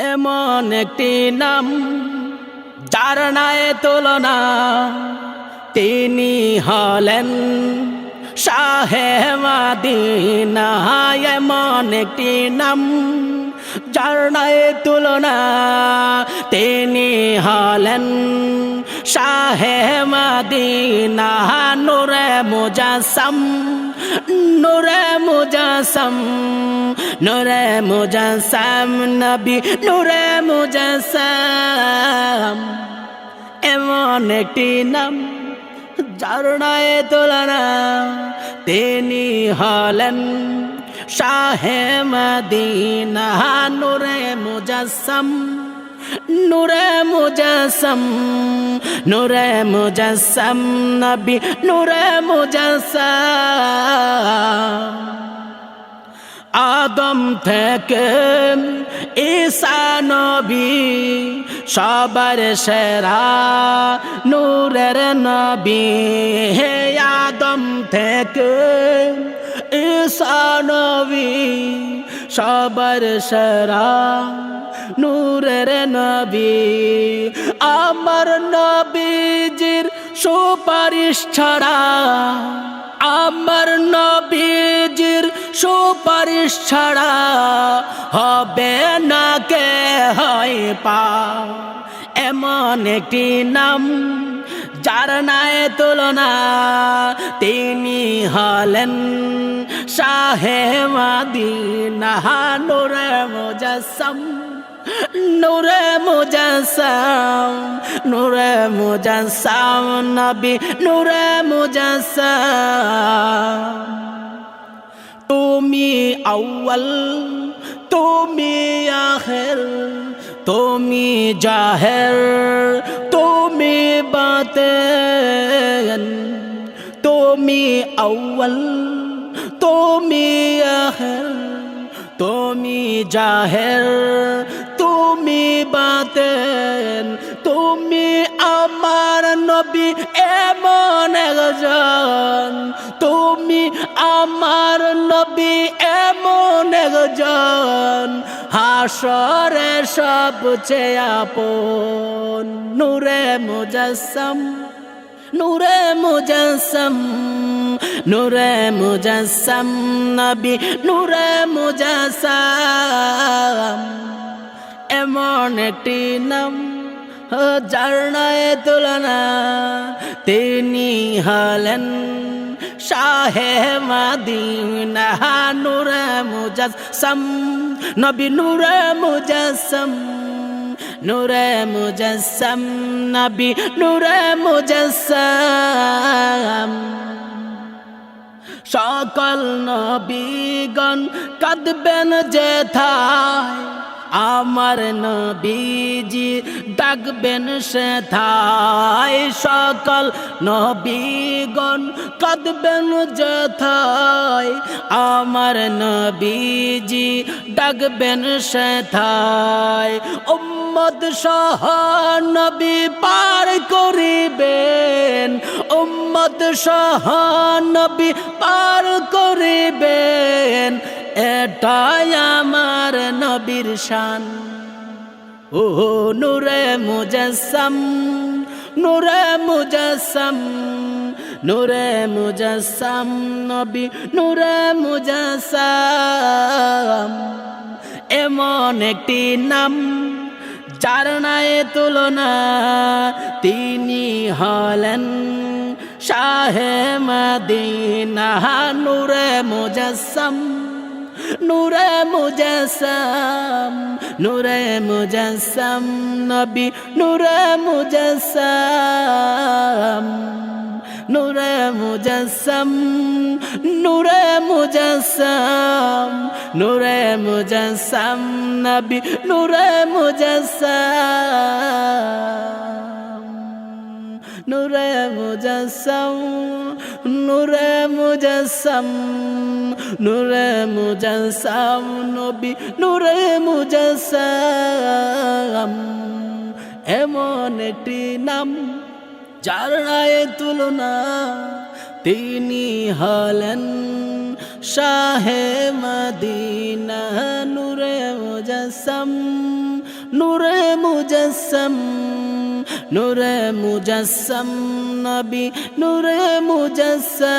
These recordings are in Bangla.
এমন একটি নাম, যার নায়ে তুলনা তিনি হলেন। শাহে মাদিনা, এমন একটি নাম, যার নায়ে তুলনা তিনি হলেন। শাহে মাদিনা, নূরে মুজাসম নূরে মুজাসম নূরে মুজাসম নবী নূরে মুজাসম এমন একটি নাম, যার নায়ে তুলনা তিনি হলেন শাহে মদিনা, নূরে মুজাসম নূরে মুজাসম নূরে মুজাসম, নবী নূরে মুজাসম। আদম থেকে ঈসা নবী, সবার সেরা নূরের নবী। হে আদম থেকে ঈসা নবী, সবার সেরা নূরের নবী। আমার নবীজির সুপারিশ ছাড়া, আমার নবীজির সুপারিশ ছাড়া হবে না কে হয় পা। এমন একটি নাম যার নায়ে তুলনা, তিনি হলেন শাহে মাদিনা নূরে মুজাসম। নূরে মুজাসম নূরে মুজাসম নবী, নূরে মুজাসম তুমি আউ্বাল তুমি আখের, তুমি জাহের, তুমি বাতেন। তুমি আউ্বাল তুমি আখের, তুমি জাহের বাতেন তুমি আমার নবী এমন একজন, তুমি আমার নবী এমন একজন হাসরে সবচেয়ে আপন নূরে মুজাসম নূরে মুজাসম নূরে মুজাসম নবী, নূরে মুজাসম। এমন একটি নাম, যার নয় তুলনা তিনি হলেন শাহে মাদিনা নূরে মুজাসম নবী নূরে মুজাসম নূরে মুজাসম নবী নূরে মুজাসম সকল নবীগণ কাঁদবেন যেথায় আমার নবীজি ডাকবেন সেথায়, সকল নবীগণ কাঁদবেন যেথায়। আমার নবীজি ডাকবেন সেথায় উম্মদ সহ নবী পার করিবেন। উম্মদ সহ নবী পার করিবেন। এটাই আমার নবীর শান। ও নূরে মুজাসম নূরে মুজাসম নূরে মুজাসম নবী, নূরে মুজাসম এমন একটি নাম, যার নায়ে তুলনা, তিনি হলেন শাহে মদিনা, নূরে মুজাসম নূরে মুজাসম নূরে মুজাসম নবী নূরে মুজাসম নূরে মুজাসম নূরে মুজাসম নূরে মুজাসম নবী নূরে মুজাসম নূরে মুজাসম নূরে মুজাসম নূরে মুজাসম, নবী নূরে মুজাসম। এমন একটি নাম যার রায়ে তুলনা তিনি হলেন শাহে মদিনা। নূরে মুজাসম নূরে মুজাসম নূরে মুজাসম নবী, নূরে মুজাসম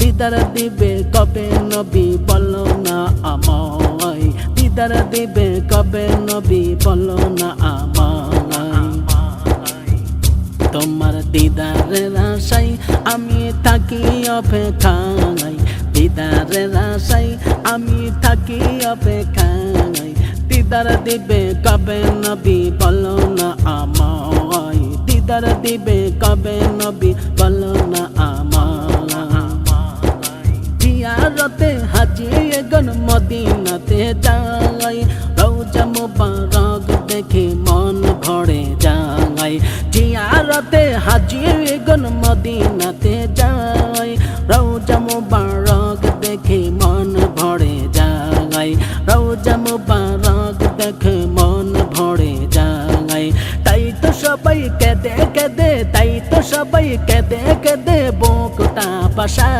দিদার দিবে কবে নবী বলো না আমায়। দিদার দিবে কবে নবী বলো না আমায়। তোমার দিদারের আশাই আমি থাকি অপেক্ষায়। দিদারের আশাই আমি থাকি অপেক্ষায়। দিদার দিবে কবে নবী, বলো না আমায়। দিদার দিবে কবে নবী, বলো না আমায়। জিয়ারতে হাজি গন মদিনাতে যাই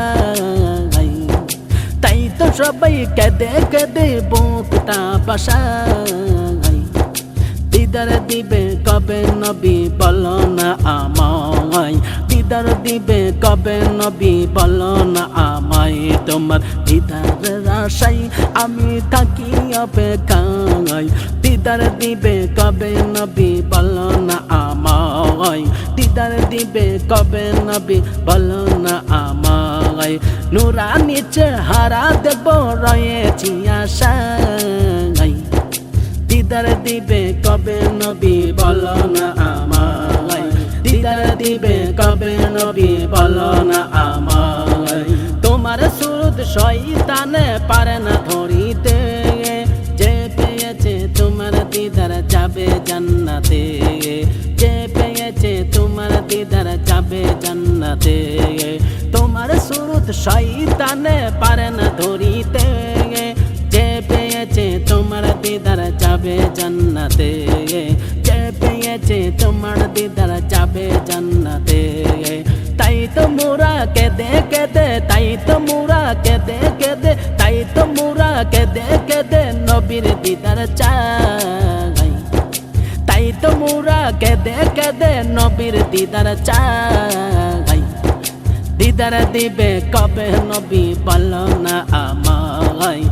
পাশাই তাই তো সবাই কেঁদে কেঁদে বুকটা পাশাই দিদার দিবে কবে নবী বলো না আমায়। দিদার দিবে কবে নবী বলো না আমায়। তোমার দিদার আশাই আমি থাকি অপেক্ষায়। দিদার দিবে কবে নবী বলো না আমায়। দিদার দিবে কবে নবী বলো না আমায়। নুরা নিচে হারা দেব রয়েছি আশায় দিদার দিবে কবে নবী, বল না আমায়। দিদার দিবে কবে নবী, বল না আমায়। তোমার সুদ শয়তানে পারে না ধরিতে। দিদার যাবে জান্নাতে। যে পেয়েছে তোমার দিদার যাবে জান্নাতে। তাই তো মোরা কেঁদে কেঁদে, তাই তো মোরা কেঁদে কেঁদে, তাই তো মোরা কেঁদে কেঁদে নবীর দিদার চাই। তাই তো মোরা কেঁদে কেঁদে নবীর দিদার চাই। দিদার দিবে কবে নবী বলো না আমায়।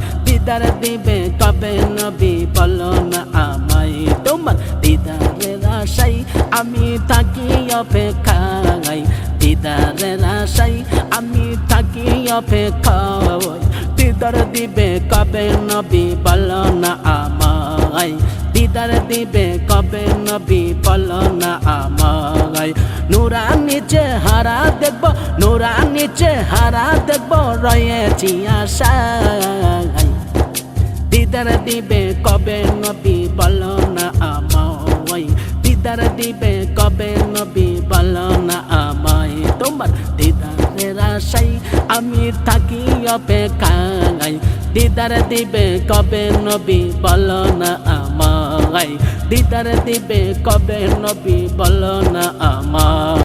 দিদার দিবে কবে নবী বলো না আমায় তোমার দিদারের আশাই আমি থাকি অপেক্ষায় দিদারের আশাই আমি থাকি অপেক্ষায় দিদার দিবে কবে নবী বলো না আমায় দিদার দিবে কবে নবী বলো না আমায় নুরা নিচে হারা দেখব নুরা নিচে হারা দেখব রয়েছি আশায় দিদার দিবে কবে নবী বলো না আমায়? দিদার দিবে কবে নবী বলো না আমায়? তোমার দিদারের আশাই আমি থাকি অপেক্ষায়। দিদার দিবে কবে নবী বলো না আমায়? দিদার দিবে কবে নবী বলো না আমায়?